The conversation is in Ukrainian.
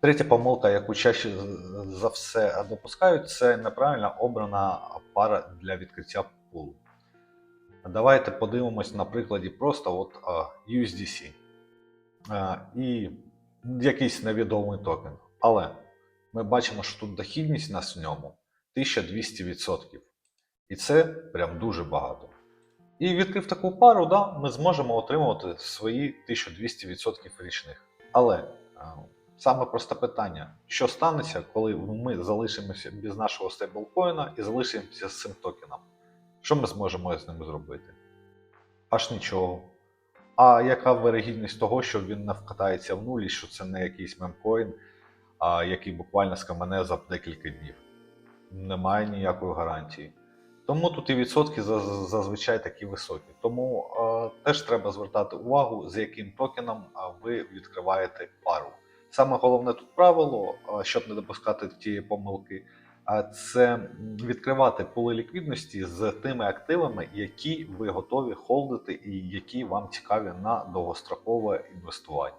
Третя помилка, яку чаще за все допускають, це неправильно обрана пара для відкриття пулу. Давайте подивимось на прикладі просто от USDC і якийсь невідомий токен. Але ми бачимо, що тут дохідність нас в ньому 1200%. І це прям дуже багато. І відкрив таку пару, да, ми зможемо отримувати свої 1200% річних. Але саме просте питання: що станеться, коли ми залишимося без нашого стейблкоїна і залишимося з цим токеном? Що ми зможемо з ним зробити? Аж нічого. А яка вирогідність того, що він не вкатається в нулі, що це не якийсь мемкоін, а який буквально скамене за декілька днів? Немає ніякої гарантії. Тому тут і відсотки за- за- зазвичай такі високі. Тому е, теж треба звертати увагу, з яким токеном ви відкриваєте пару. Саме головне тут правило, щоб не допускати тієї помилки, це відкривати пули ліквідності з тими активами, які ви готові холдити і які вам цікаві на довгострокове інвестування.